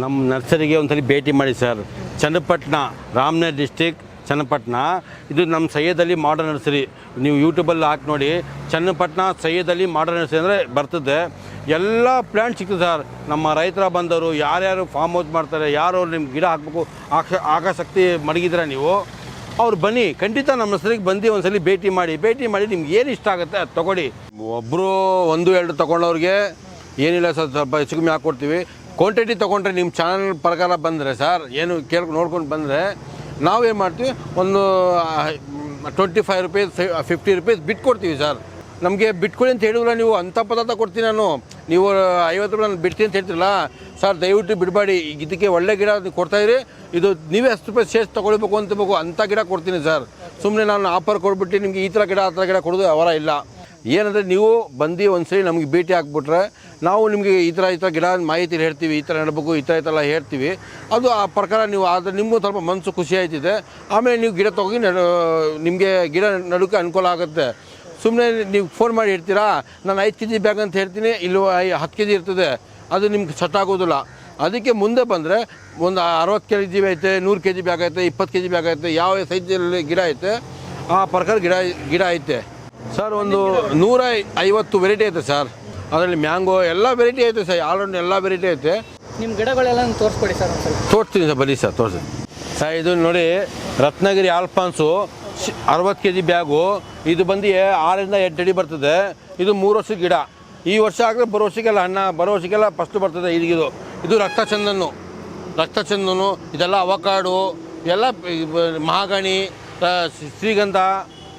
ನಮ್ಮ ನರ್ಸರಿಗೆ ಒಂದ್ಸಲಿ ಭೇಟಿ ಮಾಡಿ ಸರ್. ಚನ್ನಪಟ್ಟಣ, ರಾಮನಗರ ಡಿಸ್ಟಿಕ್ ಚನ್ನಪಟ್ಟಣ. ಇದು ನಮ್ಮ ಸೈಯದ್ ಅಲಿ ಮಾಡರ್ನ್ ನರ್ಸರಿ ನೀವು ಯೂಟ್ಯೂಬಲ್ಲಿ ಹಾಕಿ ನೋಡಿ, ಚನ್ನಪಟ್ಟಣ, ಸೈಯದಲ್ಲಿ ಮಾಡರ್ನ್ ನರ್ಸರಿ ಅಂದರೆ ಬರ್ತದೆ. ಎಲ್ಲ ಪ್ಲ್ಯಾಂಟ್ ಸಿಗ್ತದೆ ಸರ್. ನಮ್ಮ ರೈತರ ಬಂದವರು, ಯಾರ್ಯಾರು ಫಾರ್ಮ್ ಹೌಸ್ ಮಾಡ್ತಾರೆ ಯಾರು ನಿಮ್ಮ ಗಿಡ ಹಾಕಬೇಕು ಆಕ ಆಕಾಸಕ್ತಿ ಮಡಗಿದ್ರೆ ನೀವು? ಅವ್ರು ಬನ್ನಿ, ಖಂಡಿತ ನಮ್ಮ ನರ್ಸರಿಗೆ ಬಂದು ಒಂದ್ಸಲಿ ಭೇಟಿ ಮಾಡಿ ಭೇಟಿ ಮಾಡಿ ನಿಮ್ಗೆ ಏನು ಇಷ್ಟ ಆಗುತ್ತೆ ಅದು ತೊಗೊಳ್ಳಿ. ಒಬ್ಬರು ಒಂದು, ಎರಡು ತೊಗೊಂಡವ್ರಿಗೆ ಏನಿಲ್ಲ ಸರ್, ಸ್ವಲ್ಪ ಹೆಚ್ಚು ಕಮ್ಮಿ ಹಾಕ್ಕೊಡ್ತೀವಿ. ಕ್ವಾಂಟಿಟಿ ತೊಗೊಂಡ್ರೆ ನಿಮ್ಮ ಚಾನಲ್ ಪ್ರಕಾರ ಬಂದರೆ ಸರ್ ಏನು ಕೇಳ್, ನೋಡ್ಕೊಂಡು ಬಂದರೆ ನಾವೇನು ಮಾಡ್ತೀವಿ, ಒಂದು twenty five rupees fifty rupees ಬಿಟ್ಟು ಕೊಡ್ತೀವಿ ಸರ್ ನಮಗೆ ಬಿಟ್ಕೊಳ್ಳಿ ಅಂತ ಹೇಳಿದ್ರೆ ನೀವು ಅಂಥ ಪದಾರ್ಥ ಕೊಡ್ತೀನಿ ನಾನು. ನೀವು ಐವತ್ತು ರೂಪಾಯಿ ನಾನು ಬಿಡ್ತೀನಿ ಅಂತ ಹೇಳ್ತಿರಲ್ಲ ಸರ್ ದಯವಿಟ್ಟು ಬಿಡಬೇಡಿ. ಇದಕ್ಕೆ ಒಳ್ಳೆ ಗಿಡ ಕೊಡ್ತಾ ಕೊಡ್ತಾಯಿರಿ ಇದು ನೀವೇ ಹತ್ತು ರೂಪಾಯಿ ಸೇರ್ಸ್ ತೊಗೊಳ್ಬೇಕು ಅಂತಬೇಕು ಅಂಥ ಗಿಡ ಕೊಡ್ತೀನಿ ಸರ್ ಸುಮ್ಮನೆ ನಾನು ಆಫರ್ ಕೊಡ್ಬಿಟ್ಟು ನಿಮಗೆ ಈ ಥರ ಗಿಡ, ಆ ಥರ ಗಿಡ ಕೊಡೋದು ಅವರ ಇಲ್ಲ. ಏನಂದರೆ ನೀವು ಬಂದು ಒಂದ್ಸರಿ ನಮಗೆ ಭೇಟಿ ಹಾಕ್ಬಿಟ್ರೆ ನಾವು ನಿಮಗೆ ಈ ಥರ ಈ ಥರ ಗಿಡ ಮಾಹಿತಿ ಹೇಳ್ತೀವಿ, ಈ ಥರ ನೆಡಬೇಕು ಈ ಥರ ಈ ಹೇಳ್ತೀವಿ. ಅದು ಆ ಪ್ರಕಾರ ನೀವು ಆದರೆ ನಿಮಗೂ ಸ್ವಲ್ಪ ಮನಸ್ಸು ಖುಷಿ ಆಯ್ತಿದೆ. ಆಮೇಲೆ ನೀವು ಗಿಡ ತೊಗೊಂಡು ನಡು, ನಿಮಗೆ ಗಿಡ ನಡುಕ್ಕೆ ಅನುಕೂಲ ಆಗುತ್ತೆ. ಸುಮ್ಮನೆ ನೀವು ಫೋನ್ ಮಾಡಿ ಹೇಳ್ತೀರಾ, ನಾನು ಐದು ಕೆ ಜಿ ಬ್ಯಾಗ್ ಅಂತ ಹೇಳ್ತೀನಿ, ಇಲ್ಲಿ ಹತ್ತು ಕೆ ಜಿ ಇರ್ತದೆ. ಅದು ನಿಮ್ಗೆ ಸೆಟ್ ಆಗೋದಿಲ್ಲ. ಅದಕ್ಕೆ ಮುಂದೆ ಬಂದರೆ ಒಂದು ಅರವತ್ತು ಕೆ ಜಿ ಐತೆ, ನೂರು ಕೆ ಜಿ ಬ್ಯಾಗ್ ಐತೆ, ಇಪ್ಪತ್ತು ಕೆ ಜಿ ಬ್ಯಾಗ್ ಐತೆ, ಯಾವ ಸೈಜಲ್ಲಿ ಗಿಡ ಐತೆ, ಆ ಪ್ರಕಾರ ಗಿಡ ಗಿಡ ಐತೆ. ಸರ್ ಒಂದು ನೂರ ಐವತ್ತು ವೆರೈಟಿ ಐತೆ ಸರ್ ಅದರಲ್ಲಿ ಮ್ಯಾಂಗೋ ಎಲ್ಲ ವೆರೈಟಿ ಐತೆ ಸರ್ ಆಲ್ರೌಂಡ್ ಎಲ್ಲ ವೆರೈಟಿ ಐತೆ. ನಿಮ್ಮ ಗಿಡಗಳೆಲ್ಲ ತೋರಿಸ್ಕೊಡಿ ಸರ್ ಒಂದ್ಸಲ. ತೋರಿಸ್ತೀನಿ ಸರ್ ಬನ್ನಿ ಸರ್ ತೋರಿಸಿ ಸರ್ ಇದು ನೋಡಿ ರತ್ನಗಿರಿ ಆಲ್ಫಾನ್ಸು ಅರವತ್ತು ಕೆ ಜಿ ಬ್ಯಾಗು ಇದು ಬಂದು ಆರರಿಂದ ಎಂಟು ಅಡಿ ಬರ್ತದೆ. ಇದು ಮೂರು ವರ್ಷದ ಗಿಡ. ಈ ವರ್ಷ ಆದರೆ ಬರೋ ವರ್ಷಕ್ಕೆಲ್ಲ ಹಣ್ಣ ಬರೋ ವರ್ಷಕ್ಕೆಲ್ಲ ಫಸ್ಟ್ ಬರ್ತದೆ ಇದು ಇದು ರಕ್ತಚಂದನ್ನು. ರಕ್ತಚಂದನು ಇದೆಲ್ಲ ಅವಕಾಡು ಎಲ್ಲ ಮಹಾಗಣಿ ಶ್ರೀಗಂಧ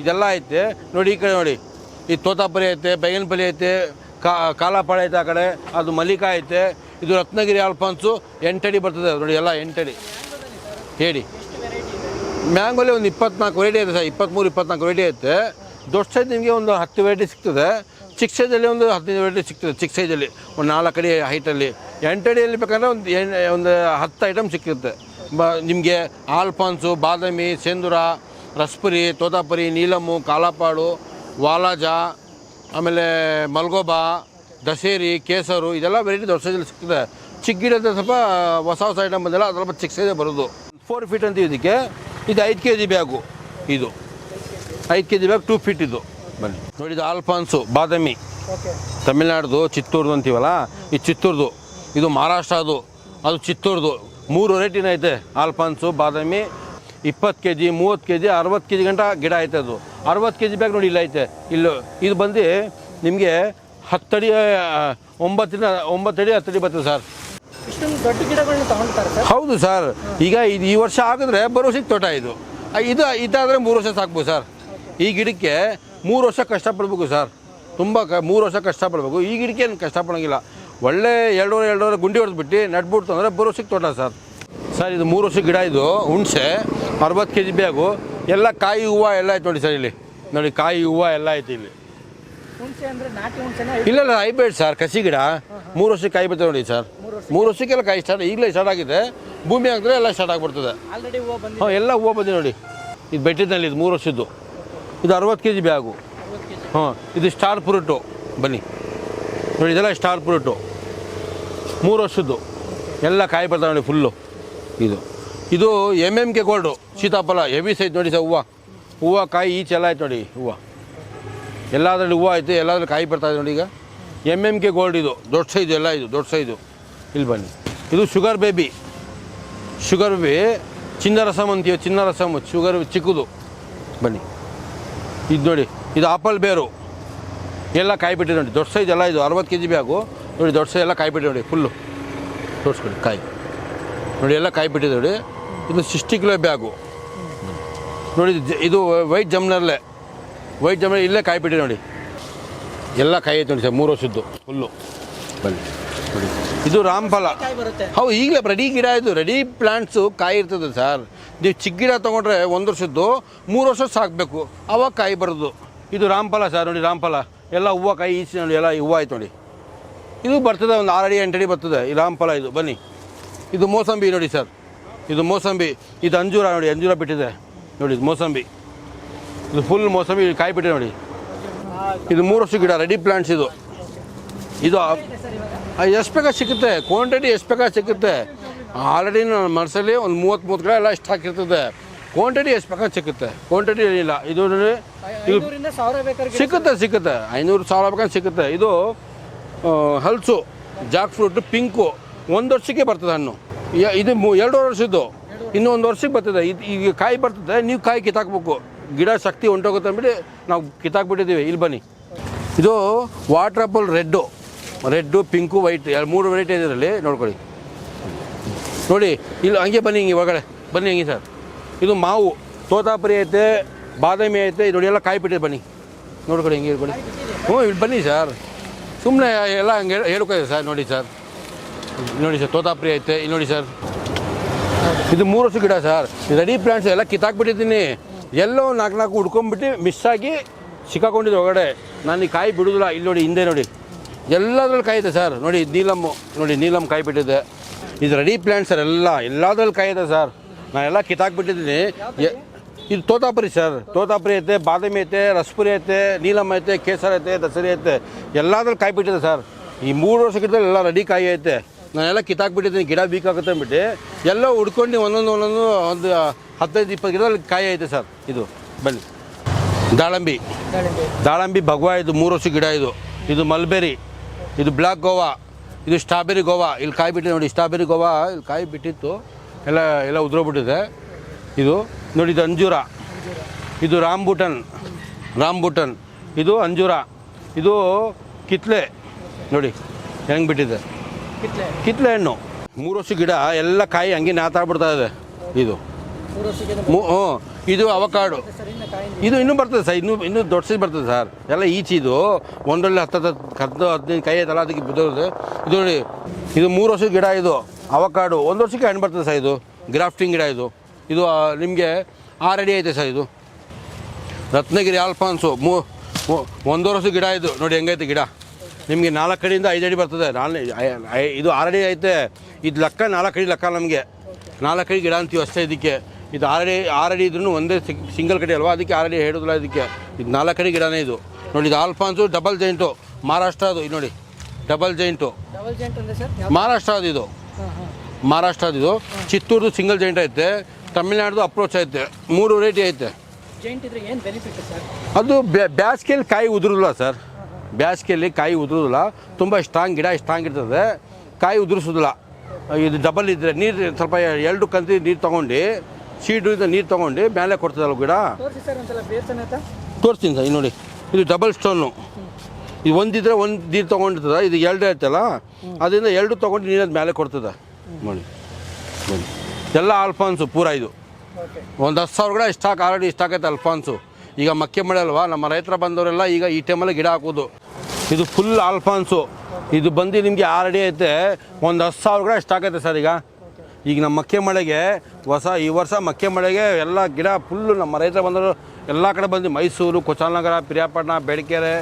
ಇದೆಲ್ಲ ಐತೆ. ನೋಡಿ ಈ ಕಡೆ ನೋಡಿ. ಈ ತೋತಾಪುರಿ ಐತೆ, ಬೈಗನಪಲ್ಲಿ ಐತೆ, ಕಾ, ಕಾಲಾಪಾಳ ಐತೆ ಆ ಕಡೆ. ಅದು ಮಲ್ಲಿಕಾ ಐತೆ. ಇದು ರತ್ನಗಿರಿ ಆಲ್ಫಾನ್ಸು ಎಂಟಡಿ ಬರ್ತದೆ ನೋಡಿ, ಎಲ್ಲ ಎಂಟಡಿ ಹೇಳಿ. ಮ್ಯಾಂಗೋಲಿ ಒಂದು ಇಪ್ಪತ್ನಾಲ್ಕು ವೆರೈಟಿ ಐತೆ ಸರ್. ಇಪ್ಪತ್ತ್ಮೂರು ಇಪ್ಪತ್ನಾಲ್ಕು ವೆರೈಟಿ ಐತೆ. ದೊಡ್ಡ ಸೈಜ್ ನಿಮಗೆ ಒಂದು ಹತ್ತು ವೆರೈಟಿ ಸಿಗ್ತದೆ. ಚಿಕ್ಕ ಸೈಜಲ್ಲಿ ಒಂದು ಹದಿನೈದು ವೆರೈಟಿ ಸಿಗ್ತದೆ ಚಿಕ್ಕ ಸೈಜಲ್ಲಿ ಒಂದು ನಾಲ್ಕು ಅಡಿ ಹೈಟಲ್ಲಿ ಎಂಟು ಅಡಿಯಲ್ಲಿ ಬೇಕಂದ್ರೆ ಒಂದು ಒಂದು ಹತ್ತು ಐಟಮ್ ಸಿಕ್ಕುತ್ತೆ ಬ, ನಿಮಗೆ ಆಲ್ಫಾನ್ಸು ಬಾದಾಮಿ, ಸೇಂದುರ ರಸ್ಪುರಿ, ತೋತಾಪುರಿ ನೀಲಮ್ಮು ಕಾಲಾಪಾಡು ವಾಲಾಜ, ಆಮೇಲೆ ಮಲ್ಗೋಬಾ, ದಸೇರಿ, ಕೇಸರು, ಇದೆಲ್ಲ ವೆರೈಟಿ ದೊಡ್ಡ ಸೈಜಲ್ಲಿ ಸಿಗ್ತದೆ. ಚಿಕ್ಕ ಗಿಡದ ಸ್ವಲ್ಪ ಹೊಸ ಹೊಸ ಐಟಮ್ ಬಂದಿಲ್ಲ ಅದು ಸ್ವಲ್ಪ ಚಿಕ್ಕ ಸೈಜೇ ಬರೋದು. ಫೋರ್ ಫೀಟ್ ಅಂತ ಇದಕ್ಕೆ. ಇದು ಐದು ಕೆ ಜಿ ಬ್ಯಾಗು ಇದು. ಐದು K G bag two feet ಇದು. ಬನ್ನಿ. ನೋಡಿ ಇದು ಆಲ್ಫಾನ್ಸು ಬಾದಾಮಿ. ತಮಿಳ್ನಾಡ್ದು, ಚಿತ್ತೂರ್ದು ಅಂತೀವಲ್ಲ, ಈ ಚಿತ್ತೂರ್ದು. ಇದು ಮಹಾರಾಷ್ಟ್ರದು ಅದು ಚಿತ್ತೂರ್ದು. ಮೂರು ವೆರೈಟಿನ ಐತೆ. ಆಲ್ಫಾನ್ಸು ಬಾದಾಮಿ ಇಪ್ಪತ್ತು ಕೆ ಜಿ ಮೂವತ್ತು ಕೆ ಜಿ ಅರವತ್ತು ಕೆ ಜಿ ಗಂಟ ಗಿಡ ಐತೆ ಅದು. ಅರವತ್ತು ಕೆ ಜಿ ಬ್ಯಾಗ್ ನೋಡಿ ಇಲ್ಲ ಐತೆ. ಇಲ್ಲ ಇದು ಬಂದು ನಿಮಗೆ ಹತ್ತಡಿ ಆ, ಒಂಬತ್ತಿನ ಒಂಬತ್ತಡಿ ಹತ್ತಡಿ ಬರ್ತದೆ ಸರ್. ಇಷ್ಟೊಂದು ದೊಡ್ಡ ಗಿಡಗಳನ್ನ ತಗೊಂಡ್ತಾರೆ ಸರ್? ಹೌದು ಸರ್. ಈಗ ಇದು ಈ ವರ್ಷ ಆಗಿದ್ರೆ ಬರೋ ವರ್ಷಕ್ಕೆ ತೋಟ ಇದು. ಇದು ಇದಾದರೆ ಮೂರು ವರ್ಷ ಸಾಕ್ಬೋದು ಸರ್. ಈ ಗಿಡಕ್ಕೆ ಮೂರು ವರ್ಷ ಕಷ್ಟಪಡಬೇಕು ಸರ್. ತುಂಬ ಕ ಮೂರು ವರ್ಷ ಕಷ್ಟಪಡಬೇಕು. ಈ ಗಿಡಕ್ಕೆ ಏನು ಕಷ್ಟಪಡೋಂಗಿಲ್ಲ. ಒಳ್ಳೆ ಎರಡೂವರೆ ಎರಡೂವರೆ ಗುಂಡಿ ಹೊಡೆದ್ಬಿಟ್ಟು ನಟ್ಬಿಡ್ತು ಅಂದರೆ ಬರೋ ವರ್ಷಕ್ಕೆ ತೋಟ ಸರ್. ಸರ್ ಇದು ಮೂರು ವರ್ಷ ಗಿಡ ಇದು ಹುಣಸೆ. ಅರವತ್ತು ಕೆ ಜಿ ಬ್ಯಾಗು ಎಲ್ಲ ಕಾಯಿ ಹೂವು ಎಲ್ಲ ಐತೆ ನೋಡಿ ಸರ್ ಇಲ್ಲಿ. ನೋಡಿ ಕಾಯಿ ಹೂವು ಎಲ್ಲ ಐತೆ ಇಲ್ಲಿ. ಇಲ್ಲ ಇಲ್ಲ ಹೈಬ್ರಿಡ್ ಸರ್ ಕಸಿ ಗಿಡ. ಮೂರು ವರ್ಷಕ್ಕೆ ಕಾಯಿ ಬರ್ತದೆ ನೋಡಿ ಸರ್. ಮೂರು ವರ್ಷಕ್ಕೆಲ್ಲ ಕಾಯಿ ಸ್ಟಾರ್ಟ್ ಈಗಲೇ ಸ್ಟಾರ್ಟ್ ಆಗಿದೆ. ಭೂಮಿ ಹಾಕಿದ್ರೆ ಎಲ್ಲ ಸ್ಟಾರ್ಟ್ ಆಗಿಬಿಡ್ತದೆ. ಹಾಂ ಎಲ್ಲ ಹೂವು ಬಂದಿದೆ ನೋಡಿ. ಇದು ಬೆಟ್ಟದಲ್ಲಿ ಇದು ಮೂರು ವರ್ಷದ್ದು. ಇದು ಅರವತ್ತು ಕೆ ಜಿ ಬ್ಯಾಗು ಹಾಂ ಇದು ಸ್ಟಾರ್ ಫ್ರೂಟು ಬನ್ನಿ. ನೋಡಿ ಇದೆಲ್ಲ ಸ್ಟಾರ್ ಫ್ರೂಟು ಮೂರು ವರ್ಷದ್ದು. ಎಲ್ಲ ಕಾಯಿ ಬರ್ತಾವೆ ನೋಡಿ ಫುಲ್ಲು ಇದು. ಇದು ಎಂ ಎಂ ಕೆ ಗೋಲ್ಡು ಸೀತಾಫಲ ಹೆವಿ ಸೈಜ್ ನೋಡಿ ಸರ್ ಹೂವು. ಹೂವು, ಕಾಯಿ ಈಚೆಲ್ಲ ಆಯ್ತು ನೋಡಿ ಹೂವು. ಎಲ್ಲದರಲ್ಲಿ ಹೂವು ಐತೆ, ಎಲ್ಲದ್ರಲ್ಲಿ ಕಾಯಿ ಬರ್ತಾ ಇದೆ ನೋಡಿ ಈಗ. ಎಂ ಎಂ ಕೆ ಗೋಲ್ಡ್ ಇದು. ದೊಡ್ಡ ಸೈಜು ಎಲ್ಲ ಇದು, ದೊಡ್ಡ ಸೈಜು ಇಲ್ಲಿ ಬನ್ನಿ. ಇದು ಶುಗರ್ ಬೇಬಿ ಶುಗರ್ ಬೇಬಿ ಚಿನ್ನರಸಮ್ ಅಂತೀವಿ ಚಿನ್ನ ರಸಮ್ ಶುಗರ್ ಚಿಕ್ಕದು. ಬನ್ನಿ. ಇದು ನೋಡಿ, ಇದು ಆಪಲ್ ಬೇರು ಎಲ್ಲ ಕಾಯಿ ಬಿಟ್ಟಿದೆ ನೋಡಿ. ದೊಡ್ಡ ಸೈಜ್ ಎಲ್ಲ ಇದು, ಅರವತ್ತು ಕೆ ಜಿ ಬ್ಯಾಗು. ನೋಡಿ, ದೊಡ್ಡ ಸೈಜ್ ಎಲ್ಲ ಕಾಯಿ ಬಿಟ್ಟಿದೆ ನೋಡಿ ಫುಲ್ಲು ತೋರಿಸ್ಕೊಳ್ಳಿ ಕಾಯಿ. ನೋಡಿ, ಎಲ್ಲ ಕಾಯಿ ಬಿಟ್ಟಿದೆ ನೋಡಿ. ಇದು ಸಿಕ್ಸ್ಟಿ ಕಿಲೋ ಬ್ಯಾಗು ನೋಡಿ ಇದು ವೈಟ್ ಜಮ್ನಲ್ಲೇ. ವೈಟ್ ಜಮ್ನ ಇಲ್ಲೇ ಕಾಯಿ ಬಿಟ್ಟಿ ನೋಡಿ. ಎಲ್ಲ ಕಾಯಿ ಐತೆ ನೋಡಿ ಸರ್, ಮೂರು ವರ್ಷದ್ದು ಫುಲ್ಲು ಬನ್ನಿ ಇದು ರಾಮಫಲ. ಹೌದು, ಈಗಲೇ ರೆಡಿ ಗಿಡ ಇದು ರೆಡಿ ಪ್ಲಾಂಟ್ಸು ಕಾಯಿ ಇರ್ತದೆ ಸರ್. ನೀವು ಚಿಕ್ಕ ಗಿಡ ತೊಗೊಂಡ್ರೆ ಒಂದು ವರ್ಷದ್ದು, ಮೂರು ವರ್ಷ ಸಾಕಬೇಕು. ಅವಾಗ ಕಾಯಿ ಬರೋದು. ಇದು ರಾಮಫಲ ಸರ್, ನೋಡಿ ರಾಮಫಲ. ಎಲ್ಲ ಹೂವು ಕಾಯಿ ಈಚೆ ನೋಡಿ, ಎಲ್ಲ ಹೂವು ಆಯ್ತು ನೋಡಿ. ಇದು ಬರ್ತದೆ, ಒಂದು ಆರಡಿ, ಎಂಟಡಿ ಬರ್ತದೆ. ಈ ರಾಮಫಲ ಇದು, ಬನ್ನಿ. ಇದು ಮೋಸಂಬಿ ನೋಡಿ ಸರ್. ಇದು ಮೋಸಂಬಿ. ಇದು ಅಂಜೂರ ನೋಡಿ, ಅಂಜೂರ ಬಿಟ್ಟಿದೆ. ನೋಡಿ ಇದು ಮೋಸಂಬಿ. ಇದು ಫುಲ್ ಮೋಸಂಬಿ ಕಾಯಿ ಬಿಟ್ಟೆ ನೋಡಿ. ಇದು ಮೂರು ವರ್ಷ ಗಿಡ ರೆಡಿ ಪ್ಲಾಂಟ್ಸ್ ಇದು. ಇದು ಎಷ್ಟು ಬೇಕಾ ಸಿಗುತ್ತೆ? ಕ್ವಾಂಟಿಟಿ ಎಷ್ಟು ಬೇಕಾ ಸಿಗುತ್ತೆ? ಆಲ್ರೆಡಿ ನನ್ನ ಮನಸ್ಸಲ್ಲಿ ಒಂದು ಮೂವತ್ತು ಮೂವತ್ತು ಗಿಡ ಎಲ್ಲ ಇಷ್ಟ ಹಾಕಿರ್ತದೆ. ಕ್ವಾಂಟಿಟಿ ಎಷ್ಟು ಬೇಕಾ ಸಿಗುತ್ತೆ? ಕ್ವಾಂಟಿಟಿ ಏನಿಲ್ಲ. ಇದು ನೋಡಿ ಇದು ಸಿಕ್ಕುತ್ತೆ ಸಿಕ್ಕುತ್ತೆ ಐನೂರು ಸಾವಿರ ಬೇಕಾ ಸಿಕ್ಕುತ್ತೆ ಇದು ಹಲ್ಸು ಜಾಕ್ ಫ್ರೂಟ್ ಪಿಂಕು. ಒಂದು ವರ್ಷಕ್ಕೆ ಬರ್ತದೆ ಹಣ್ಣು. ಇದು ಎರಡೂವರೆ ವರ್ಷದ್ದು. ಇನ್ನೂ ಒಂದು ವರ್ಷಕ್ಕೆ ಬರ್ತದೆ. ಇದು ಈಗ ಕಾಯಿ ಬರ್ತದೆ, ನೀವು ಕಾಯಿ ಕಿತ್ತಾಕ್ಬೇಕು. ಗಿಡ ಶಕ್ತಿ ಹೊಂಟೋಗುತ್ತೆ ಅಂದ್ಬಿಟ್ಟು ನಾವು ಕಿತ್ತಾಕ್ಬಿಟ್ಟಿದ್ದೀವಿ. ಇಲ್ಲಿ ಬನ್ನಿ. ಇದು water apple red red pink white ಎರಡು ಮೂರು ವೆರೈಟಿ ಇದೆ ಇದರಲ್ಲಿ. ನೋಡ್ಕೊಳ್ಳಿ. ನೋಡಿ, ಇಲ್ಲಿ ಹಂಗೆ ಬನ್ನಿ ಹಿಂಗೆ ಒಳಗಡೆ. ಬನ್ನಿ ಹಿಂಗೆ ಸರ್. ಇದು ಮಾವು. ತೋತಾಪುರಿ ಐತೆ, ಬಾದಾಮಿ ಐತೆ, ಇದು ಎಲ್ಲ ಕಾಯಿ ಬಿಟ್ಟಿದೆ ಬನ್ನಿ. ನೋಡ್ಕೊಳ್ಳಿ ಹಿಂಗೆ ಇರ್ಕೊಳ್ಳಿ. ಹ್ಞೂ, ಇಲ್ಲಿ ಬನ್ನಿ ಸರ್. ಸುಮ್ಮನೆ ಎಲ್ಲ ಹಂಗೆ ಹೇಳ್ಕೊಳ್ಳಿ ಸರ್. ನೋಡಿ ಸರ್. ನೋಡಿ ಸರ್, ತೋತಾಪುರಿ ಐತೆ. ಇಲ್ಲಿ ನೋಡಿ ಸರ್. ಇದು ಮೂರು ವರ್ಷ ಗಿಡ ಸರ್. ರೆಡಿ ಪ್ಲಾಂಟ್ಸ್ ಎಲ್ಲ ಕಿತ್ತಾಕ್ಬಿಟ್ಟಿದ್ದೀನಿ. ಎಲ್ಲೋ ನಾಲ್ಕು ನಾಲ್ಕು ಹುಡ್ಕೊಂಡ್ಬಿಟ್ಟು ಮಿಸ್ ಆಗಿ ಸಿಕ್ಕಾಕೊಂಡಿದ್ದು ಒಳಗಡೆ ನಾನು ಈ ಕಾಯಿ ಬಿಡೋದಿಲ್ಲ. ಇಲ್ಲಿ ನೋಡಿ, ಹಿಂದೆ ನೋಡಿ. ಎಲ್ಲದ್ರಲ್ಲಿ ಕಾಯಿದೆ ಸರ್. ನೋಡಿ, ನೀಲಮ್ಮು, ನೋಡಿ ನೀಲಮ್ ಕಾಯಿ ಬಿಟ್ಟಿದೆ. ಇದು ರೆಡಿ ಪ್ಲಾಂಟ್ ಸರ್ ಎಲ್ಲ. ಎಲ್ಲದ್ರಲ್ಲಿ ಕಾಯಿದೆ ಸರ್. ನಾನೆಲ್ಲ ಕಿತ್ತಾಕ್ಬಿಟ್ಟಿದ್ದೀನಿ. ಇದು ತೋತಾಪುರಿ ಸರ್. ತೋತಾಪುರಿ ಐತೆ, ಬಾದಾಮಿ ಐತೆ, ರಸಪುರಿ ಐತೆ ನೀಲಮ್ ಐತೆ, ಕೇಸರಿ ಐತೆ, ದಸರಿ ಐತೆ. ಎಲ್ಲದ್ರಲ್ಲಿ ಕಾಯಿ ಬಿಟ್ಟಿದೆ ಸರ್. ಈ ಮೂರು ವರ್ಷ ಗಿಡದಲ್ಲಿ ಎಲ್ಲ ರೆಡಿ ಕಾಯಿ ಐತೆ. ನಾನೆಲ್ಲ ಕಿತ್ತಾಕ್ಬಿಟ್ಟಿದ್ದೀನಿ. ಗಿಡ ಬೀಕಾಗುತ್ತೆ ಅಂದ್ಬಿಟ್ಟು. ಎಲ್ಲ ಹುಡ್ಕೊಂಡು ಒಂದೊಂದು ಒಂದೊಂದು ಒಂದು ಹದಿನೈದು ಇಪ್ಪತ್ತು ಗಿಡದಲ್ಲಿ ಕಾಯಿ ಐತೆ ಸರ್. ಇದು ಬನ್ನಿ. ದಾಳಂಬಿ. ದಾಳಿಂಬೆ. ಭಗವಾ ಇದು ಮೂರು ವರ್ಷ ಗಿಡ ಇದು. ಇದು ಮಲ್ಬೆರಿ ಇದು ಬ್ಲ್ಯಾಕ್ ಗೋವಾ ಇದು ಸ್ಟ್ರಾಬೆರಿ ಗೋವಾ. ಇಲ್ಲಿ ಕಾಯಿ ಬಿಟ್ಟಿದೆ ನೋಡಿ ಸ್ಟ್ರಾಬೆರಿ ಗೋವಾ ಇಲ್ಲಿ ಕಾಯಿ ಬಿಟ್ಟಿತ್ತು. ಎಲ್ಲ ಎಲ್ಲ ಉದುರೋಗ್ಬಿಟ್ಟಿದೆ. ಇದು ನೋಡಿ ಇದು ಅಂಜೂರ. ಇದು ರಾಂಬೂಟನ್ ರಾಂಬೂಟನ್ ಇದು ಅಂಜೂರ. ಇದು ಕಿತ್ಲೆ. ನೋಡಿ ಹೆಂಗೆ ಬಿಟ್ಟಿದೆ. ಕಿತ್ಲೆ. ಹಣ್ಣು. ಮೂರು ವರ್ಷ ಗಿಡ ಎಲ್ಲ ಕಾಯಿ ಹಂಗೆ ನಾತಾಡ್ಬಿಡ್ತಾ ಇದೆ. ಇದು. ಹ್ಞೂ. ಇದು ಅವಕಾಡು. ಇದು ಇನ್ನೂ ಬರ್ತದೆ ಸರ್. ಇನ್ನೂ ಇನ್ನೂ ದೊಡ್ಡ ಸೈಜ್ ಬರ್ತದೆ ಸರ್. ಎಲ್ಲ ಈಚಿದು ಒಂದರಲ್ಲಿ ಹತ್ತು ಹತ್ತು ಹತ್ತು ಹದಿನೈದು ಕೈ ಐತಲ್ಲ ಅದಕ್ಕೆ ಬಿದ್ದೋದು ಇದು ನೋಡಿ ಇದು ಮೂರು ವರ್ಷದ ಗಿಡ ಇದು. ಅವಕಾಡು. ಒಂದು ವರ್ಷಕ್ಕೆ ಹಣ್ಣು ಬರ್ತದೆ ಸರ್ ಇದು. ಗ್ರಾಫ್ಟಿಂಗ್ ಗಿಡ ಇದು. ಇದು ನಿಮಗೆ ಆರು ಅಡಿ ಐತೆ ಸರ್ ಇದು. ರತ್ನಗಿರಿ ಆಲ್ಫಾನ್ಸು. ಮೂ ಮೂ- ಒಂದೂವರೆ ವರ್ಷದ ಗಿಡ ಇದು. ನೋಡಿ ಹೆಂಗೈತೆ ಗಿಡ. ನಿಮಗೆ ನಾಲ್ಕು ಅಡಿಯಿಂದ ಐದು ಅಡಿ ಬರ್ತದೆ. ನಾಲ್ ಇದು ಆರು ಅಡಿ ಐತೆ. ಇದು ಲೆಕ್ಕ ನಾಲ್ಕು ಅಡಿ ಲೆಕ್ಕ ನಮಗೆ. ನಾಲ್ಕು ಅಡಿ ಗಿಡ ಅಂತೀವಿ ಅಷ್ಟೇ ಇದಕ್ಕೆ. ಇದು ಆರಡಿ ಆರಡಿ ಇದ್ರೂ ಒಂದೇ ಸಿಂಗಲ್ ಕಡೆ ಅಲ್ವಾ? ಅದಕ್ಕೆ ಆರಡಿ ಹೇಳೋದಿಲ್ಲ ಇದಕ್ಕೆ. ಇದು ನಾಲ್ಕು ಅಡಿ ಗಿಡನೇ ಇದು. ನೋಡಿ ಇದು ಆಲ್ಫಾನ್ಸು ಡಬಲ್ ಜೈಂಟು. ಮಹಾರಾಷ್ಟ್ರ ಅದು ಇದು ನೋಡಿ. Double giant. ಡಬಲ್ ಜೆಂಟ್ ಅಂದ್ರೆ ಸರ್ ಮಹಾರಾಷ್ಟ್ರ ಅದು ಇದು. ಮಹಾರಾಷ್ಟ್ರ ಅದು ಮಹಾರಾಷ್ಟ್ರದ್ದು ಇದು ಚಿತ್ತೂರ್ದು ಸಿಂಗಲ್ ಜೈಂಟ್ ಐತೆ. ತಮಿಳ್ನಾಡ್ದು ಅಪ್ರೋಚ್ ಐತೆ. ಮೂರು ವೆರೈಟಿ ಐತೆ. ಜೆಂಟ್ ಇದ್ರೆ ಏನು ಬೆನಿಫಿಟ್ ಸರ್? ಅದು ಬ್ಯಾಸ್ಗೆಯಲ್ಲಿ ಕಾಯಿ ಉದುರಲ್ಲ ಸರ್. ಬ್ಯಾಸ್ಗೆಯಲ್ಲಿ ಕಾಯಿ ಉದುರೋದಿಲ್ಲ. ತುಂಬ ಸ್ಟ್ರಾಂಗ್ ಗಿಡ ಸ್ಟ್ರಾಂಗ್ ಇರ್ತದೆ. ಕಾಯಿ ಉದುರಿಸೋದಿಲ್ಲ. ಇದು ಡಬಲ್ ಇದ್ದರೆ ನೀರು ಸ್ವಲ್ಪ ಎರಡು ಕಂತಿ ನೀರು ತೊಗೊಂಡು ಸೀಡಿಂದ ನೀರು ತೊಗೊಂಡು ಮೇಲೆ ಕೊಡ್ತದಲ್ಲ ಗಿಡ? ತೋರಿಸ್ತೀನಿ ಸರ್ ನೋಡಿ. ಇದು ಡಬಲ್ ಸ್ಟೋನು ಇದು ಒಂದಿದ್ರೆ ಒಂದು ನೀರು ತೊಗೊಂಡಿರ್ತದೆ ಇದು ಎರಡು ಐತಲ್ಲ ಅದರಿಂದ ಎರಡು ತೊಗೊಂಡು ನೀರದು ಮೇಲೆ ಕೊಡ್ತದೆ. ನೋಡಿ ನೋಡಿ. ಎಲ್ಲ ಅಲ್ಫಾನ್ಸು ಪೂರ ಇದು. ಒಂದು ಹತ್ತು ಸಾವಿರ ಗಿಡ ಸ್ಟಾಕ್ ಆಲ್ರೆಡಿ ಸ್ಟಾಕ್ ಐತೆ ಅಲ್ಫಾನ್ಸು ಈಗ ಮಕ್ಕೆ ಮಳೆ ಅಲ್ವಾ? ನಮ್ಮ ರೈತರ ಬಂದವರೆಲ್ಲ ಈಗ ಈ ಟೈಮಲ್ಲಿ ಗಿಡ ಹಾಕೋದು. ಇದು ಫುಲ್ ಆಲ್ಫಾನ್ಸು ಇದು ಬಂದು ನಿಮಗೆ ಆರು ಅಡಿ ಐತೆ. ಒಂದು ಹತ್ತು ಸಾವಿರ ಕೂಡ ಸ್ಟಾಕ್ ಐತೆ ಸರ್ ಈಗ. ಈಗ ನಮ್ಮ ಮಕ್ಕೆ ಮಳೆಗೆ, ಹೊಸ ಈ ವರ್ಷ ಮಕ್ಕೆ ಮಳೆಗೆ ಎಲ್ಲ ಗಿಡ ಫುಲ್ಲು ನಮ್ಮ ರೈತರು ಬಂದರು ಎಲ್ಲ ಕಡೆ ಬಂದು ಮೈಸೂರು, ಕುಶಾಲನಗರ ಪಿರಿಯಾಪಟ್ಟಣ ಬೇಡಿಕೆರೆ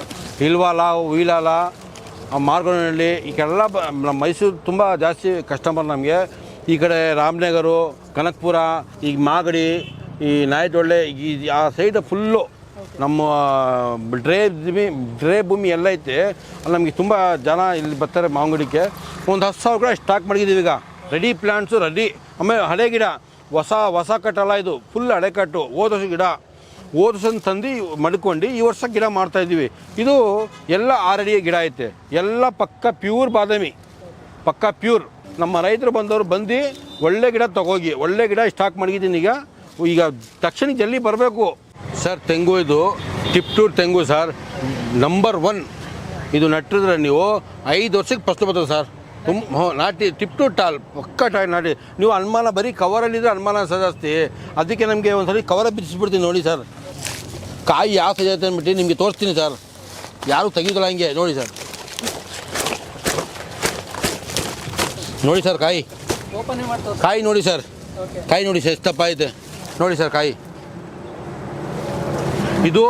ಇಲ್ವಾಲ ಉಯಿಲಾಲ ಮಾರ್ಗನಹಳ್ಳಿ ಈ ಕಡೆಲ್ಲ ಬ ನಮ್ಮ ಮೈಸೂರು ತುಂಬ ಜಾಸ್ತಿ ಕಸ್ಟಮರ್ ನಮಗೆ. ಈ ಕಡೆ ರಾಮನಗರು, ಕನಕಪುರ ಈಗ ಮಾಗಡಿ, ಈ ನಾಯ್ದೊಳ್ಳೆ, ಈ ಆ ಸೈಡ್ ಫುಲ್ಲು ನಮ್ಮ ಡ್ರೇ ಭೂಮಿ ಡ್ರೇ ಭೂಮಿ ಎಲ್ಲ ಐತೆ. ಅಲ್ಲಿ ನಮಗೆ ತುಂಬ ಜನ ಇಲ್ಲಿ ಬರ್ತಾರೆ ಮಾವಂಗಡಿಗೆ ಒಂದು ಹತ್ತು ಸಾವಿರ ಕೂಡ ಸ್ಟಾಕ್ ಮಾಡಿದ್ದೀವಿ ಈಗ. ರೆಡಿ ಪ್ಲ್ಯಾಂಟ್ಸು ರೆಡಿ ಆಮೇಲೆ ಹಳೆ ಗಿಡ, ಹೊಸ ಹೊಸ ಕಟ್ಟಲ್ಲ ಇದು. ಫುಲ್ ಹಳೆ ಕಟ್ಟು. ಹೋದ ಗಿಡ. ಹೋದ ವರ್ಷ ತಂದು ಮಡ್ಕೊಂಡು ಈ ವರ್ಷ ಗಿಡ ಮಾಡ್ತಾ ಇದ್ದೀವಿ. ಇದು ಎಲ್ಲ ಆರಡಿಯ ಗಿಡ ಐತೆ. ಎಲ್ಲ ಪಕ್ಕ ಪ್ಯೂರ್ ಬಾದಾಮಿ. ಪಕ್ಕ ಪ್ಯೂರ್ ನಮ್ಮ ರೈತರು ಬಂದವರು ಬಂದು ಒಳ್ಳೆ ಗಿಡ ತಗೋಗಿ, ಒಳ್ಳೆ ಗಿಡ ಸ್ಟಾಕ್ ಮಾಡಿದ್ದೀನಿ ಈಗ. ಈಗ ತಕ್ಷಣ ಜಲ್ದಿ ಬರಬೇಕು. ಸರ್ ತೆಂಗು ಇದು ಟಿಪ್ಟೂರ್ ತೆಂಗು ಸರ್. ನಂಬರ್ ಒನ್ ಇದು ನಟ್ಟಿದ್ರೆ ನೀವು ಐದು ವರ್ಷಕ್ಕೆ ಫಸ್ಟ್ ಬರ್ತದೆ ಸರ್. ತುಂಬ ಹ್ಞೂ ನಾಟಿ ಟಿಪ್ ಟು ಟಾಲ್ ಪಕ್ಕ ಟಾಯ್ ನಾಟಿ. ನೀವು ಅನುಮಾನ ಬರೀ ಕವರಲ್ಲಿದ್ದರೆ ಅನುಮಾನ ಸಹ ಜಾಸ್ತಿ. ಅದಕ್ಕೆ ನಮಗೆ ಒಂದ್ಸರಿ ಕವರ ಬಿಚ್ಚಿಸ್ಬಿಡ್ತೀನಿ ನೋಡಿ ಸರ್. ಕಾಯಿ ಯಾವ ಸೈಜ್ ಐತೆ ಅಂದ್ಬಿಟ್ಟು ನಿಮಗೆ ತೋರಿಸ್ತೀನಿ ಸರ್. ಯಾರು ತೆಗೀತಲ್ಲ ಹಂಗೆ ನೋಡಿ ಸರ್. ನೋಡಿ ಸರ್ ಕಾಯಿ. ಕಾಯಿ ನೋಡಿ ಸರ್. ಕಾಯಿ ನೋಡಿ ಸರ್ ಎಷ್ಟು ದಪ್ಪ ಐತೆ ನೋಡಿ ಸರ್ ಕಾಯಿ. ಇದು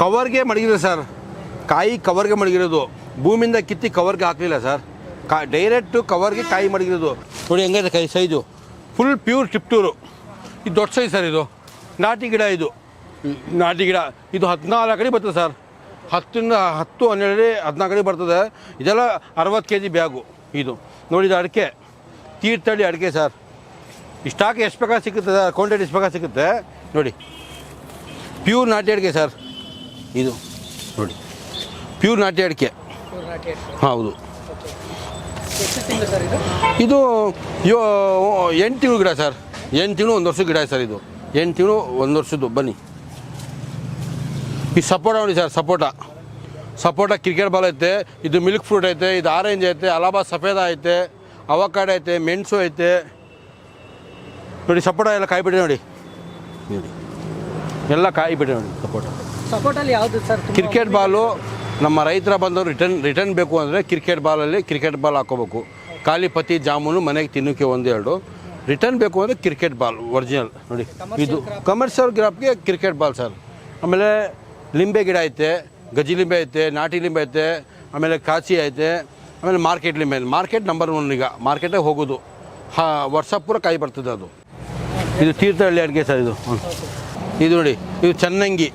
ಕವರ್ಗೆ ಮಡಗಿದೆ ಸರ್, ಕಾಯಿ ಕವರ್ಗೆ ಮಡಗಿರೋದು. ಭೂಮಿಯಿಂದ ಕಿತ್ತಿ ಕವರ್ಗೆ ಹಾಕಲಿಲ್ಲ ಸರ್. ಕಾ, ಡೈರೆಕ್ಟು ಕವರ್ಗೆ ಕಾಯಿ ಮಡಗಿರೋದು. ನೋಡಿ ಹೆಂಗೈತೆ ಕಾಯಿ ಸೈಜು. ಫುಲ್ ಪ್ಯೂರ್ ಟಿಪ್ಟೂರು ಇದು ದೊಡ್ಡ ಸೈಜ್ ಸರ್ ಇದು. ನಾಟಿ ಗಿಡ ಇದು. ನಾಟಿ ಗಿಡ. ಇದು ಹದಿನಾಲ್ಕು ಅಡಿ ಬರ್ತದೆ ಸರ್. ಹತ್ತರಿಂದ ಹತ್ತು, ಹನ್ನೆರಡು ಹದಿನಾಲ್ಕು ಅಡಿ ಬರ್ತದೆ. ಇದೆಲ್ಲ ಅರವತ್ತು ಕೆ ಜಿ ಬ್ಯಾಗು ಇದು. ನೋಡಿ ಇದು ಅಡಿಕೆ. ತೀರ್ಥಳ್ಳಿ ಅಡಿಕೆ ಸರ್. ಇಷ್ಟಾಕೆ ಎಷ್ಟು ಬೇಕಾದ್ರೆ ಸಿಗುತ್ತೆ ಸರ್? ಕ್ವಾಂಟಿಟಿ ಎಷ್ಟು ಬೇಕಾದ್ರೆ ಸಿಗುತ್ತೆ? ನೋಡಿ. ಪ್ಯೂರ್ ನಾಟಿ ಅಡಿಕೆ ಸರ್. ಇದು ನೋಡಿ. ಪ್ಯೂರ್ ನಾಟಿ ಅಡಿಕೆ. ಹೌದು. ಇದು ಯೋ ಎಂಟು ತಿಂಗಳು ಗಿಡ ಸರ್. ಎಂಟು ತಿಂಗಳು ಒಂದು ವರ್ಷದ ಗಿಡ ಸರ್ ಇದು. ಎಂಟು ತಿಂಗಳು ಒಂದು ವರ್ಷದ್ದು. ಬನ್ನಿ. ಈ ಸಪೋಟ ನೋಡಿ ಸರ್ ಸಪೋಟ. ಸಪೋಟ ಕ್ರಿಕೆಟ್ ಬಾಲ್ ಐತೆ ಇದು ಮಿಲ್ಕ್ ಫ್ರೂಟ್ ಐತೆ ಇದು ಆರೆಂಜ್ ಐತೆ ಅಲಾಬಾ ಸಫೇದ ಐತೆ ಅವಕಾಡ ಐತೆ ಮೆಣಸು ಐತೆ. ನೋಡಿ ಸಪೋಟ ಎಲ್ಲ ಕಾಯಿ ಬಿಟ್ಟೆ ನೋಡಿ. ನೋಡಿ. ಎಲ್ಲ ಕಾಯಿ ಬಿಡೋಣ ಸಪೋರ್ಟ್ ಸಪೋಟ. ಸಪೋರ್ಟಲ್ಲಿ ಯಾವುದು ಸರ್ ತುಂಬ ಕ್ರಿಕೆಟ್ ಬಾಲು ನಮ್ಮ ರೈತರ ಬಂದವರು ರಿಟರ್ನ್ ರಿಟರ್ನ್ ಬೇಕು ಅಂದರೆ ಕ್ರಿಕೆಟ್ ಬಾಲಲ್ಲಿ ಕ್ರಿಕೆಟ್ ಬಾಲ್ ಹಾಕೋಬೇಕು. ಖಾಲಿ ಪತಿ ಜಾಮೂನು ಮನೆಗೆ ತಿನ್ನೋಕ್ಕೆ ಒಂದೆರಡು. ರಿಟರ್ನ್ ಬೇಕು ಅಂದರೆ ಕ್ರಿಕೆಟ್ ಬಾಲ್ ಒರಿಜಿನಲ್ ನೋಡಿ ಇದು ಕಮರ್ಷಿಯಲ್ ಗ್ರಾಪ್ಗೆ ಕ್ರಿಕೆಟ್ ಬಾಲ್ ಸರ್ ಆಮೇಲೆ ಲಿಂಬೆ ಗಿಡ ಐತೆ ಗಜಿ ಲಿಂಬೆ ಐತೆ ನಾಟಿ ಲಿಂಬೆ ಐತೆ ಆಮೇಲೆ ಕಾಚಿ ಐತೆ ಆಮೇಲೆ ಮಾರ್ಕೆಟ್ ಲಿಂಬೆ ಮಾರ್ಕೆಟ್ ನಂಬರ್ ಒನ್ ಈಗ ಮಾರ್ಕೆಟಿಗೆ ಹೋಗೋದು. ಹಾಂ ವರ್ಷ ಪೂರ ಕಾಯಿ ಬರ್ತದೆ ಅದು. ಇದು ತೀರ್ಥಹಳ್ಳಿ ಅಡುಗೆ ಸರ್ ಇದು. ಹ್ಮ್. ಇದು ನೋಡಿ, ಇದು ಚೆನ್ನಂಗಿ.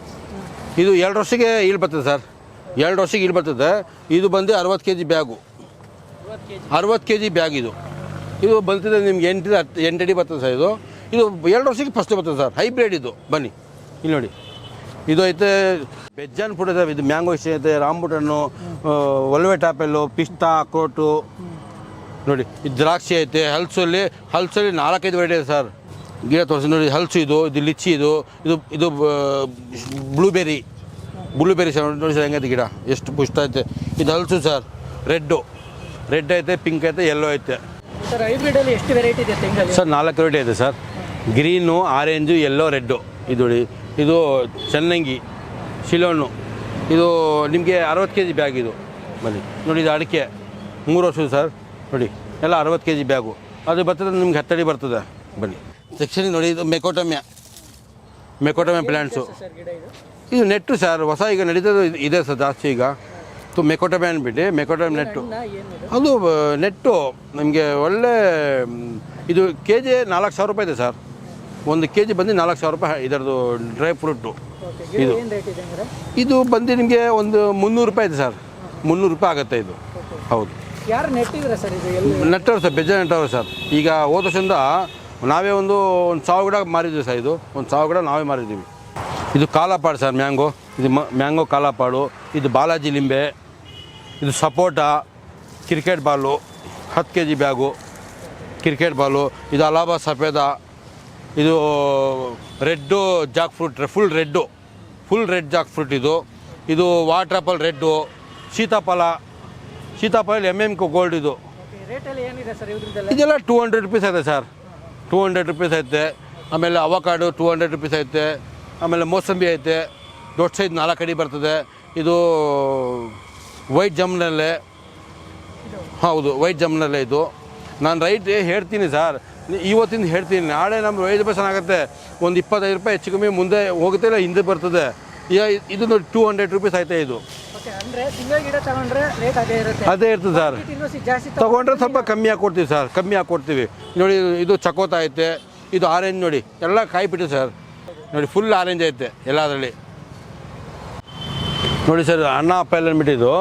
ಇದು ಎರಡು ವರ್ಷಕ್ಕೆ ಇಲ್ಲಿ ಬರ್ತದೆ ಸರ್. ಎರಡು ವರ್ಷಕ್ಕೆ ಇಲ್ಲಿ ಬರ್ತದೆ. ಇದು ಬಂದು ಅರವತ್ತು ಕೆ ಜಿ ಬ್ಯಾಗು. ಅರವತ್ತು ಕೆ ಜಿ ಬ್ಯಾಗ್ ಇದು. ಇದು ಬಲ್ತಿದೆ ನಿಮ್ಗೆ ಎಂಟು ಹತ್ತು ಎಂಟು ಅಡಿ ಬರ್ತದೆ ಸರ್ ಇದು. ಇದು ಎರಡು ವರ್ಷಕ್ಕೆ ಫಸ್ಟ್ ಬರ್ತದೆ ಸರ್. ಹೈಬ್ರಿಡ್ ಇದು. ಬನ್ನಿ. ಇಲ್ಲಿ ನೋಡಿ. ಇದು ಐತೆ ಬೆಜ್ಜಾನ್ ಫುಡ್ ಇದೆ ಇದು ಮ್ಯಾಂಗೋ ಇಷ್ಟ ಐತೆ ರಾಂಬುಟನ್ನು ಒಲ್ವೆಟ್ ಆಪೆಲ್ಲು, ಪಿಸ್ತಾ ಅಕ್ರೋಟು ನೋಡಿ ಇದು ದ್ರಾಕ್ಷಿ ಐತೆ, ಹಲ್ಸಲ್ಲಿ ಹಲ್ಸಲ್ಲಿ ನಾಲ್ಕೈದು ವೆರೈಟಿ ಇದೆ ಸರ್. ಗಿಡ ತೋರಿಸಿ ನೋಡಿ ಹಲಸು ಇದು ಇದು ಲಿಚ್ಚಿ ಇದು ಇದು ಇದು ಬ್ಲೂಬೆರಿ ಬ್ಲೂಬೆರಿ ಸರ್ ನೋಡಿ ಸರ್ ಹೆಂಗೈತೆ ಗಿಡ. ಎಷ್ಟು ಪುಷ್ಟ ಐತೆ. ಇದು ಹಲ್ಸು ಸರ್ ರೆಡ್ಡು. ರೆಡ್ ಐತೆ ಪಿಂಕ್ ಐತೆ ಯೆಲ್ಲೋ ಐತೆ. ಸರ್ ಹೈಬ್ರಿಡಲ್ಲಿ ಎಷ್ಟು ವೆರೈಟಿ ಇದೆ ತೆಂಗಲ್ಲಿ ಸರ್ ನಾಲ್ಕು ವೆರೈಟಿ ಇದೆ sir. Green orange yellow red. ಇದು ನೋಡಿ ಇದು ಚೆನ್ನಂಗಿ ಶಿಲೋಣ್ಣು ಇದು ನಿಮಗೆ ಅರವತ್ತು ಕೆ ಜಿ ಬ್ಯಾಗ್ ಇದು. ಬನ್ನಿ. ನೋಡಿ ಇದು ಅಡಿಕೆ. ಮೂರು ವರ್ಷದ ಸರ್. ನೋಡಿ ಎಲ್ಲ ಅರವತ್ತು ಕೆ ಜಿ ಬ್ಯಾಗು ಅದು ಬರ್ತದೆ ನಿಮ್ಗೆ ಹತ್ತಡಿ ಬರ್ತದೆ. ಬನ್ನಿ. ಸೆಕ್ಷನ್ ನೋಡಿ ಇದು ಮೆಕೋಟಮ್ಯ. ಮೆಕೋಟಮ್ಯ ಪ್ಲ್ಯಾಂಟ್ಸು ಇದು ನೆಟ್ಟು ಸರ್ ಹೊಸ ಈಗ ನಡೀತದೆ ಇದೆ ಸರ್ ಜಾಸ್ತಿ ಈಗ. ತು ಮೆಕೋಟಮ್ಯ ಅಂದ್ಬಿಟ್ಟು ಮೆಕೋಟಮ್ ನೆಟ್ಟು. ಅದು ನೆಟ್ಟು ನಿಮಗೆ ಒಳ್ಳೆ ಇದು ಕೆ ಜಿ ನಾಲ್ಕು ಸಾವಿರ ರೂಪಾಯಿ ಇದೆ ಸರ್. ಒಂದು ಕೆ ಜಿ ಬಂದು ನಾಲ್ಕು ಸಾವಿರ ರೂಪಾಯಿ ಇದರದ್ದು ಡ್ರೈ ಫ್ರೂಟು ಇದು. ಇದೆ ಬಂದು ನಿಮಗೆ ಒಂದು ಮುನ್ನೂರು ರೂಪಾಯಿ ಇದೆ ಸರ್. ಮುನ್ನೂರು ರೂಪಾಯಿ ಆಗುತ್ತೆ ಇದು. ಹೌದು. ನೆಟ್ಟವ್ರು ಸರ್ ಬೆಜ್ಜ ನೆಟ್ಟವ್ರು ಸರ್. ಈಗ ಹೋದ ವರ್ಷದಿಂದ ನಾವೇ ಒಂದು ಒಂದು ಸಾವಿರ ಗಿಡ ಮಾರಿದ್ವಿ ಸರ್ ಇದು. ಒಂದು ಸಾವಿರ ಗಿಡ ನಾವೇ ಮಾರಿದ್ದೀವಿ. ಇದು ಕಾಲಾಪಾಡು ಸರ್ ಮ್ಯಾಂಗೋ. ಇದು ಮ ಮ್ಯಾಂಗೋ ಕಾಲಾಪಾಡು. ಇದು ಬಾಲಾಜಿ ಲಿಂಬೆ. ಇದು ಸಪೋಟ. Cricket ball. ಹತ್ತು K G bag. Cricket ball. ಇದು ಅಲಾಬಾ ಸಫೇದ. ಇದು red jack fruit full red. Full red jack fruit ಇದು. ಇದು ವಾಟರ್ ಆಪಲ್ ರೆಡ್ಡು. ಸೀತಾಫಲ. ಸೀತಾಫಲ ಎಂ ಎಂ ಗೋಲ್ಡ್ ಇದು. ಇದೆಲ್ಲ ಟೂ ಹಂಡ್ರೆಡ್ ರುಪೀಸ್ ಇದೆ ಸರ್. ಟೂ ಹಂಡ್ರೆಡ್ ರುಪೀಸ್ ಐತೆ, ಆಮೇಲೆ ಅವಕಾಡು ಟೂ ಹಂಡ್ರೆಡ್ ರುಪೀಸ್ ಐತೆ, ಆಮೇಲೆ ಮೋಸಂಬಿ ಐತೆ, ದೊಡ್ಡ ಸೈಜ್ ನಾಲ್ಕು ಅಡಿ ಬರ್ತದೆ. ಇದು ವೈಟ್ ಜಮ್ನಲ್ಲೇ, ಹೌದು ವೈಟ್ ಜಮ್ನಲ್ಲೇ ಇದು. ನಾನು ರೈಟ್ ಹೇಳ್ತೀನಿ ಸರ್ ಇವತ್ತಿಂದ ಹೇಳ್ತೀನಿ, ನಾಳೆ ನಮ್ಮ ಐದು ರೂಪಾಯಿ ಚೆನ್ನಾಗುತ್ತೆ ಒಂದು ಇಪ್ಪತ್ತೈದು ರೂಪಾಯಿ ಹೆಚ್ಚು ಕಮ್ಮಿ ಮುಂದೆ ಹೋಗುತ್ತೆ ಇಲ್ಲ, ಹಿಂದೆ ಬರ್ತದೆ. ಈಗ ಇದು ಟೂ ಹಂಡ್ರೆಡ್ ರುಪೀಸ್ ಐತೆ ಇದು. ಅದೇ ಇರ್ತದೆ ಸರ್ ತಗೊಂಡ್ರೆ ಸ್ವಲ್ಪ ಕಮ್ಮಿ ಹಾಕ್ಕೊಡ್ತೀವಿ ಸರ್ ಕಮ್ಮಿ ಹಾಕ್ಕೊಡ್ತೀವಿ ನೋಡಿ ಇದು ಚಕೋತ ಐತೆ ಇದು ಆರೆಂಜ್ ನೋಡಿ. ಎಲ್ಲ ಕಾಯಿ ಬಿಟ್ಟು ಸರ್ ನೋಡಿ ಫುಲ್ ಆರೆಂಜ್ ಐತೆ ಎಲ್ಲದರಲ್ಲಿ. ನೋಡಿ ಸರ್ ಅಣ್ಣ ಅಪ್ಪ ಎಲ್ಲ ಬಿಟ್ಟಿದ್ದು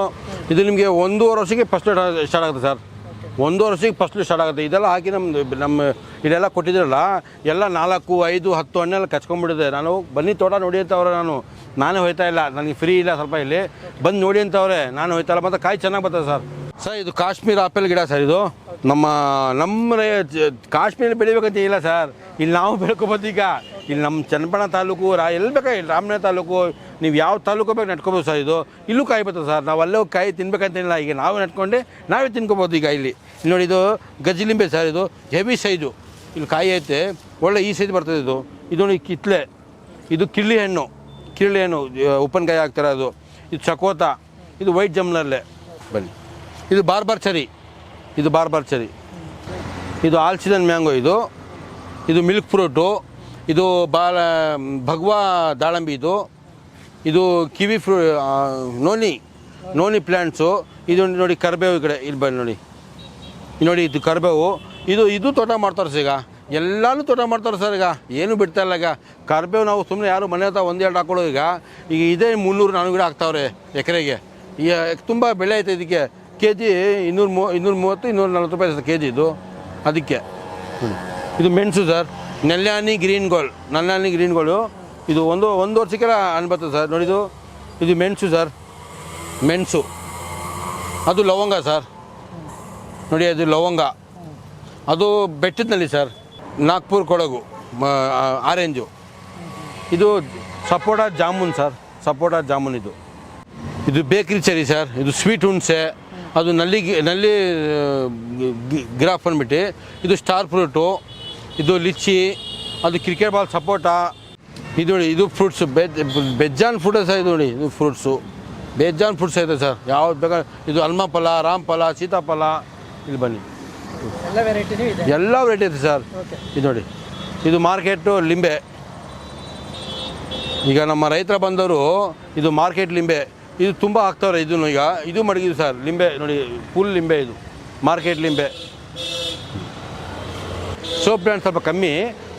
ಇದು. ನಿಮಗೆ ಒಂದೂವರೆ ವರ್ಷಕ್ಕೆ ಫಸ್ಟ್ ಸ್ಟಾರ್ಟ್ ಆಗುತ್ತೆ ಸರ್ ಒಂದೂವರೆ ವರ್ಷಕ್ಕೆ ಫಸ್ಟ್ ಸ್ಟಾರ್ಟ್ ಆಗುತ್ತೆ. ಇದೆಲ್ಲ ಹಾಕಿ ನಮ್ಮದು ನಮ್ಮ ಇದೆಲ್ಲ ಕೊಟ್ಟಿದ್ರಲ್ಲ, ಎಲ್ಲ ನಾಲ್ಕು, ಐದು, ಹತ್ತು ಹಣ್ಣೆಲ್ಲ ಕಚ್ಕೊಂಡ್ಬಿಟ್ಟಿದೆ ನಾನು ಬನ್ನಿ ತೋಟ ನೋಡಿ ಅಂತವ್ರೆ ನಾನು. ನಾನೇ ಹೋಯ್ತಾ ಇಲ್ಲ. ನನಗೆ ಫ್ರೀ ಇಲ್ಲ ಸ್ವಲ್ಪ ಇಲ್ಲಿ. ಬಂದು ನೋಡಿ ಅಂತವ್ರೆ. ನಾನು ಹೋಯ್ತಾ ಇಲ್ಲ. ಮತ್ತು ಕಾಯಿ ಚೆನ್ನಾಗಿ ಬರ್ತದೆ ಸರ್. ಸರ್, ಇದು ಕಾಶ್ಮೀರ ಆಪಲ್ ಗಿಡ ಸರ್ ಇದು. ನಮ್ಮ ನಮ್ಮ ಕಾಶ್ಮೀರ ಬೆಳಿಬೇಕಂತ ಇಲ್ಲ ಸರ್. ಇಲ್ಲಿ ನಾವು ಬೆಳ್ಕೊಬೋದು ಈಗ ಇಲ್ಲಿ ನಮ್ಮ ಚನ್ನಪಣ ತಾಲೂಕು, ರಾ, ಎಲ್ಲಿ ಬೇಕಾ, ಇಲ್ಲಿ ರಾಮನಗರ ತಾಲೂಕು, ನೀವು ಯಾವ ತಾಲೂಕು ಬೇಕು ನೆಟ್ಕೋಬೋದು ಸರ್ ಇದು. ಇಲ್ಲೂ ಕಾಯಿ ಬರ್ತದೆ ಸರ್. ನಾವು ಅಲ್ಲೇ ಕಾಯಿ ತಿನ್ಬೇಕಂತ ಇಲ್ಲ. ಈಗ ನಾವು ನೆಟ್ಕೊಂಡೆ ನಾವೇ ತಿನ್ಕೋಬೋದು ಈಗ ಇಲ್ಲಿ. ನೋಡಿ ಇದು ಗಜ್ಜಲಿಂಬೆ ಸರ್ ಇದು. Heavy size. ಇಲ್ಲಿ ಕಾಯಿ ಐತೆ. ಒಳ್ಳೆ ಈ ಸೈಜ್ ಬರ್ತದೆ ಇದು. ಇದು ನೋಡಿ ಕಿತ್ಲೆ. ಇದು ಕಿಳ್ಳಿ ಹಣ್ಣು. ಕಿಳ್ಳಿ ಹಣ್ಣು ಉಪ್ಪನಕಾಯಿ ಹಾಕ್ತಾರೆ ಅದು. ಇದು ಚಕೋತ. ಇದು ವೈಟ್ ಜಮ್ನಲ್ಲೇ. ಬನ್ನಿ. ಇದು ಬಾರ್ಬರ್ ಚರಿ. ಇದು ಬಾರ್ಬರ್ ಚೆರಿ. ಇದು ಆಲ್ಸಿದನ್ ಮ್ಯಾಂಗೋ ಇದು. ಇದು ಮಿಲ್ಕ್ ಫ್ರೂಟು. ಇದು ಬಾಲ, ಭಗವಾ ದಾಳಂಬಿ ಇದು. ಇದು kiwi fruit noni noni plants ಇದು ನೋಡಿ ಕರಿಬೇವು ಈ ಕಡೆ, ಇಲ್ಲಿ ಬನ್ನಿ ನೋಡಿ. ನೋಡಿ ಇದು ಕರಿಬೇವು. ಇದು ಇದು ತೋಟ ಮಾಡ್ತಾರೆ ಸರ್ ಈಗ. ಎಲ್ಲಾನು ತೋಟ ಮಾಡ್ತಾರೆ ಸರ್ ಈಗ. ಏನು ಬಿಡ್ತಾ ಇಲ್ಲ ಈಗ. ಕರ್ಬೇವು ನಾವು ಸುಮ್ಮನೆ ಯಾರು ಮನೆ ಹತ್ರ ಒಂದೆರಡು ಹಾಕೊಳ್ಳೋ ಈಗ. ಈಗ ಇದೇ ಮುನ್ನೂರು ನಾನ್ನೂರು ಗಿಡ ಹಾಕ್ತಾವ್ರೆ ಎಕರೆಗೆ. ಈಗ ತುಂಬ ಬೆಳೆ ಐತೆ ಇದಕ್ಕೆ. ಕೆ ಜಿ ಇನ್ನೂರು ಮೂ ಇನ್ನೂರು ಮೂವತ್ತು, ಇನ್ನೂರ ನಲ್ವತ್ತು ರೂಪಾಯಿ ಕೆ ಜಿ ಇದು. ಅದಕ್ಕೆ. ಇದು ಮೆಣಸು ಸರ್. ನೆಲ್ಯಾನಿ ಗ್ರೀನ್ ಗೋಲ್ಡ್. ನೆಲ್ಯಾನಿ ಗ್ರೀನ್ ಗೋಲ್ಡು. ಇದು ಒಂದು ಒಂದು ವರ್ಷಕ್ಕೆಲ್ಲ ಹಣ್ಣು ಸರ್. ನೋಡಿದು ಇದು. ಮೆಣಸು ಸರ್. ಮೆಣಸು. ಅದು ಲವಂಗ ಸರ್. ನೋಡಿ ಅದು ಲವಂಗ. ಅದು ಬೆಟ್ಟದಲ್ಲಿ ಸರ್. ನಾಗ್ಪುರ್ ಕೊಡಗು ಆರೆಂಜು. ಇದು ಸಪೋಟ ಜಾಮೂನ್ ಸರ್. ಸಪೋಟಾ ಜಾಮೂನ್ ಇದು. ಇದು ಬೇಕ್ರಿ ಚೆರಿ ಸರ್. ಇದು ಸ್ವೀಟ್ ಹುಣಸೆ. ಅದು ನಲ್ಲಿ ನಲ್ಲಿ ಗ್ರಾಫ್ ಅಂದ್ಬಿಟ್ಟು ಇದು ಸ್ಟಾರ್ ಫ್ರೂಟು ಇದು ಲಿಚ್ಚಿ ಅದು ಕ್ರಿಕೆಟ್ ಬಾಲ್ ಸಪೋಟ. ಇದು ನೋಡಿ ಇದು ಫ್ರೂಟ್ಸ್ ಬೆಜ್ ಬೆಜ್ಜಾನ್ ಫ್ರೂಟ್ ಸರ್ ಇದು ನೋಡಿ ಇದು ಫ್ರೂಟ್ಸು. ಬೇಜಾನ್ ಫ್ರೂಟ್ಸ್ ಐತೆ ಸರ್. ಯಾವ್ದು ಬೇಕಾದ್ರೆ ಇದು ಅಲ್ಮ ಫಲ ರಾಮ್ ಫಲ ಸೀತಾಫಲ ಇಲ್ಲಿ ಬನ್ನಿ. ಎಲ್ಲ ವೆರೈಟಿ ಇದೆ. ಎಲ್ಲ ವೆರೈಟಿ ಐತೆ ಸರ್. ಇದು ನೋಡಿ ಇದು ಮಾರ್ಕೆಟು ಲಿಂಬೆ. ಈಗ ನಮ್ಮ ರೈತರ ಬಂದವರು ಇದು ಮಾರ್ಕೆಟ್ ಲಿಂಬೆ. ಇದು ತುಂಬ ಆಗ್ತವ್ರೆ, ಇದನ್ನು ಈಗ. ಇದು ಮಡಗಿದ್ವಿ ಸರ್, ಲಿಂಬೆ, ನೋಡಿ ಫುಲ್ ಲಿಂಬೆ ಇದು. ಮಾರ್ಕೆಟ್ ಲಿಂಬೆ. ಸೋಪ್ ಪ್ಲ್ಯಾಂಟ್ ಸ್ವಲ್ಪ ಕಮ್ಮಿ.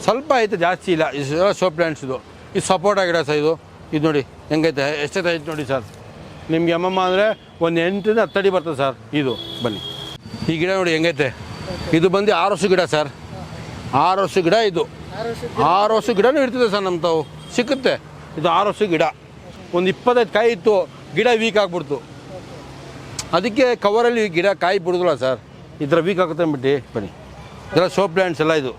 ಸ್ವಲ್ಪ ಐತೆ ಜಾಸ್ತಿ ಇಲ್ಲ. ಇದು ಸೋಪ್ ಪ್ಲ್ಯಾಂಟ್ಸ್ ಇದು. ಇದು ಸಪೋರ್ಟ್ ಗಿಡ ಸರ್ ಇದು. ಇದು ನೋಡಿ, ಹೆಂಗೈತೆ? ಎಷ್ಟೈತೆ ಐತೆ ನೋಡಿ ಸರ್? ನಿಮ್ಗೆ ಅಮ್ಮಮ್ಮ ಅಂದರೆ ಒಂದು ಎಂಟರಿಂದ ಹತ್ತು ಬರ್ತದೆ ಸರ್ ಇದು, ಬನ್ನಿ. ಈ ಗಿಡ ನೋಡಿ ಹೆಂಗೈತೆ? ಇದು ಬಂದು ಆರು ವರ್ಷ ಗಿಡ ಸರ್. ಆರು ವರ್ಷ ಗಿಡ ಇದು. ಆರು ವರ್ಷ ಗಿಡನೂ ಇರ್ತದೆ ಸರ್ ನಮ್ಮ ತಾವು. ಸಿಕ್ಕುತ್ತೆ. ಇದು ಆರು ವರ್ಷ ಗಿಡ. ಒಂದು ಇಪ್ಪತ್ತೈದು ಕಾಯಿ ಇತ್ತು. ಗಿಡ ವೀಕ್ ಆಗ್ಬಿಡ್ತು. ಅದಕ್ಕೆ ಕವರಲ್ಲಿ ಗಿಡ ಕಾಯಿ ಬಿಡೋದಿಲ್ಲ ಸರ್ ಈ ಥರ ವೀಕ್ ಆಗುತ್ತೆ ಅಂದ್ಬಿಟ್ಟು, ಬನ್ನಿ. ಇದೆಲ್ಲ ಸೋಪ್ ಪ್ಲ್ಯಾಂಟ್ಸ್ ಎಲ್ಲ ಇದು.